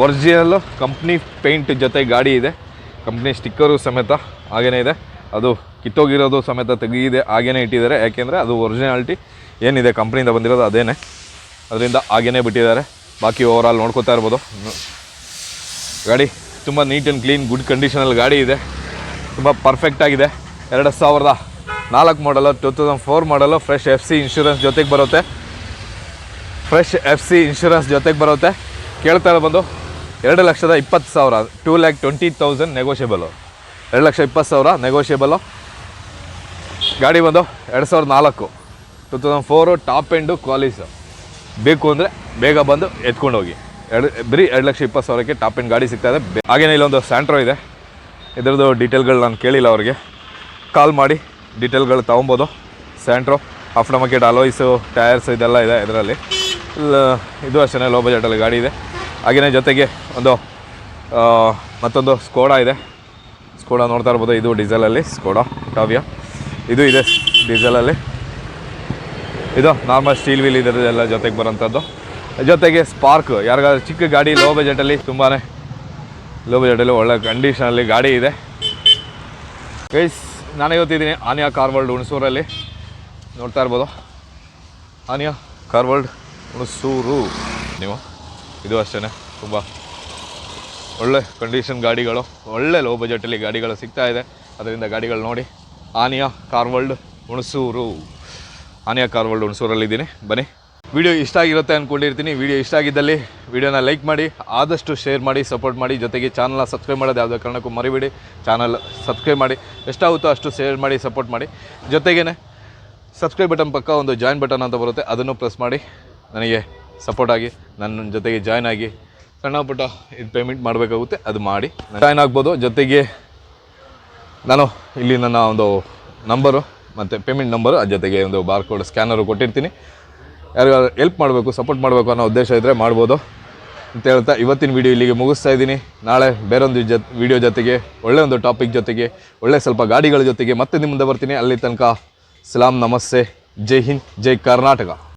original company paint ಜೊತೆ ಗಾಡಿ ಇದೆ. ಕಂಪ್ನಿ ಸ್ಟಿಕ್ಕರು ಸಮೇತ ಹಾಗೇ ಇದೆ. ಅದು ಕಿತ್ತೋಗಿರೋದು ಸಮೇತ ತೆಗೆದಿದೆ ಹಾಗೇ ಇಟ್ಟಿದ್ದಾರೆ. ಯಾಕೆಂದರೆ ಅದು ಒರಿಜಿನಾಲಿಟಿ ಏನಿದೆ ಕಂಪ್ನಿಯಿಂದ ಬಂದಿರೋದು ಅದೇನೆ. ಅದರಿಂದ ಹಾಗೇ ಬಿಟ್ಟಿದ್ದಾರೆ. ಬಾಕಿ ಓವರ್ ಆಲ್ ನೋಡ್ಕೋತಾ ಇರ್ಬೋದು. ಗಾಡಿ ತುಂಬ ನೀಟ್ ಆ್ಯಂಡ್ ಕ್ಲೀನ್ ಗುಡ್ ಕಂಡೀಷನಲ್ಲಿ ಗಾಡಿ ಇದೆ. ತುಂಬ ಪರ್ಫೆಕ್ಟ್ ಆಗಿದೆ. ಎರಡು ಸಾವಿರದ ನಾಲ್ಕು ಮಾಡಲು ಟೂ ತೌಸಂಡ್ ಫೋರ್ ಮಾಡಲು ಫ್ರೆಶ್ ಎಫ್ ಸಿ ಇನ್ಶೂರೆನ್ಸ್ ಜೊತೆಗೆ ಬರುತ್ತೆ. ಫ್ರೆಶ್ ಎಫ್ ಸಿ ಇನ್ಶೂರೆನ್ಸ್ ಜೊತೆಗೆ ಬರುತ್ತೆ. ಕೇಳ್ತಾ ಬಂದು, ಎರಡು ಲಕ್ಷದ ಇಪ್ಪತ್ತು ಸಾವಿರ two lakh twenty thousand negotiable ಎರಡು ಲಕ್ಷ ಇಪ್ಪತ್ತು ಸಾವಿರ ನೆಗೋಷಿಯಬಲು ಗಾಡಿ ಬಂದು ಎರಡು ಸಾವಿರದ ನಾಲ್ಕು two thousand four top end Qualis ಬೇಕು ಅಂದರೆ ಬೇಗ ಬಂದು ಎತ್ಕೊಂಡು ಹೋಗಿ ಎರಡು, ಬರೀ ಎರಡು ಲಕ್ಷ ಇಪ್ಪತ್ತು ಸಾವಿರಕ್ಕೆ ಟಾಪ್ ಇನ್ ಗಾಡಿ ಸಿಗ್ತಾ ಇದೆ. ಹಾಗೇನೇ ಇಲ್ಲೊಂದು ಸ್ಯಾಂಟ್ರೋ ಇದೆ. ಇದ್ರದ್ದು ಡೀಟೇಲ್ಗಳು ನಾನು ಕೇಳಿಲ್ಲ ಅವ್ರಿಗೆ. ಕಾಲ್ ಮಾಡಿ ಡೀಟೇಲ್ಗಳು ತೊಗೊಬೋದು. Santro after market alloys, tyres ಇದೆಲ್ಲ ಇದೆ ಇದರಲ್ಲಿ. ಇದು ಅಷ್ಟೇ ಲೋ ಬಜೆಟಲ್ಲಿ ಗಾಡಿ ಇದೆ. ಹಾಗೆಯೇ ಜೊತೆಗೆ ಒಂದು ಮತ್ತೊಂದು ಸ್ಕೋಡಾ ಇದೆ. ಸ್ಕೋಡಾ ನೋಡ್ತಾ ಇರ್ಬೋದು, ಇದು ಡೀಸೆಲಲ್ಲಿ ಸ್ಕೋಡಾ ಟಾವಿಯಾ ಇದು ಇದೆ ಡೀಸೆಲಲ್ಲಿ ಇದು ನಾರ್ಮಲ್ ಸ್ಟೀಲ್ ವೀಲ್ ಇದರದೆಲ್ಲ ಜೊತೆಗೆ ಬರೋಂಥದ್ದು. ಜೊತೆಗೆ ಸ್ಪಾರ್ಕ್ ಯಾರಿಗಾದ್ರೂ ಚಿಕ್ಕ ಗಾಡಿ ಲೋ ಬಜೆಟಲ್ಲಿ ತುಂಬಾ ಲೋ ಬಜೆಟಲ್ಲಿ ಒಳ್ಳೆ ಕಂಡೀಷನಲ್ಲಿ ಗಾಡಿ ಇದೆ. ಗೈಸ್ ನಾನು ಗೊತ್ತಿದ್ದೀನಿ ಆನಿಯಾ ಕಾರ್ ವರ್ಲ್ಡ್ ಹುಣಸೂರಲ್ಲಿ ನೋಡ್ತಾ ಇರ್ಬೋದು. Aniya car world Hunsur. ನೀವು? ಇದು ಅಷ್ಟೇ ತುಂಬ ಒಳ್ಳೆ ಕಂಡೀಷನ್ ಗಾಡಿಗಳು, ಒಳ್ಳೆ ಲೋ ಬಜೆಟಲ್ಲಿ ಗಾಡಿಗಳು ಸಿಗ್ತಾ ಇದೆ. ಅದರಿಂದ ಗಾಡಿಗಳು ನೋಡಿ Aniya car world Hunsur. Aniya car world ಹುಣಸೂರಲ್ಲಿದ್ದೀನಿ. ಬನ್ನಿ. ವಿಡಿಯೋ ಇಷ್ಟ ಆಗಿರುತ್ತೆ ಅಂದ್ಕೊಂಡಿರ್ತೀನಿ ವಿಡಿಯೋ ಇಷ್ಟ ಆಗಿದ್ದಲ್ಲಿ ವಿಡಿಯೋನ ಲೈಕ್ ಮಾಡಿ, ಆದಷ್ಟು ಶೇರ್ ಮಾಡಿ, ಸಪೋರ್ಟ್ ಮಾಡಿ. ಜೊತೆಗೆ ಚಾನಲ್ನ ಸಬ್ಸ್ಕ್ರೈಬ್ ಮಾಡೋದು ಯಾವುದೇ ಕಾರಣಕ್ಕೂ ಮರಿಬೇಡಿ. ಚಾನಲ್ ಸಬ್ಸ್ಕ್ರೈಬ್ ಮಾಡಿ ಎಷ್ಟಾಗುತ್ತೋ ಅಷ್ಟು ಶೇರ್ ಮಾಡಿ, ಸಪೋರ್ಟ್ ಮಾಡಿ. ಜೊತೆಗೇ ಸಬ್ಸ್ಕ್ರೈಬ್ ಬಟನ್ ಪಕ್ಕ ಒಂದು ಜಾಯಿನ್ ಬಟನ್ ಅಂತ ಬರುತ್ತೆ, ಅದನ್ನು ಪ್ರೆಸ್ ಮಾಡಿ. ನನಗೆ ಸಪೋರ್ಟ್ ಆಗಿ, ನನ್ನ ಜೊತೆಗೆ ಜಾಯ್ನ್ ಆಗಿ ಸಣ್ಣ ಪುಟ್ಟ ಇದು ಪೇಮೆಂಟ್ ಮಾಡಬೇಕಾಗುತ್ತೆ, ಅದು ಮಾಡಿ. ಜಾಯ್ನ್ ಆಗ್ಬೋದು. ಜೊತೆಗೆ ನಾನು ಇಲ್ಲಿ ನನ್ನ ಒಂದು ನಂಬರು, ಮತ್ತು ಪೇಮೆಂಟ್ ನಂಬರು ಅದ್ರ ಜೊತೆಗೆ ಒಂದು ಬಾರ್ ಕೋಡ್ ಸ್ಕ್ಯಾನರು ಕೊಟ್ಟಿರ್ತೀನಿ. ಯಾರಿಗಾರು ಹೆಲ್ಪ್ ಮಾಡಬೇಕು ಸಪೋರ್ಟ್ ಮಾಡಬೇಕು ಅನ್ನೋ ಉದ್ದೇಶ ಇದ್ದರೆ ಮಾಡ್ಬೋದು ಅಂತ ಹೇಳ್ತಾ ಇವತ್ತಿನ ವಿಡಿಯೋ ಇಲ್ಲಿಗೆ ಮುಗಿಸ್ತಾ ಇದ್ದೀನಿ. ನಾಳೆ ಬೇರೊಂದು ಜೊ ವಿಡಿಯೋ ಜೊತೆಗೆ, ಒಳ್ಳೆ ಒಂದು ಟಾಪಿಕ್ ಜೊತೆಗೆ, ಒಳ್ಳೆ ಸ್ವಲ್ಪ ಗಾಡಿಗಳ ಜೊತೆಗೆ ಮತ್ತೆ ನಿಮ್ಮ ಬರ್ತೀನಿ. ಅಲ್ಲಿ ತನಕ ಸಲಾಂ, ನಮಸ್ತೆ. ಜೈ ಹಿಂದ್, ಜೈ ಕರ್ನಾಟಕ.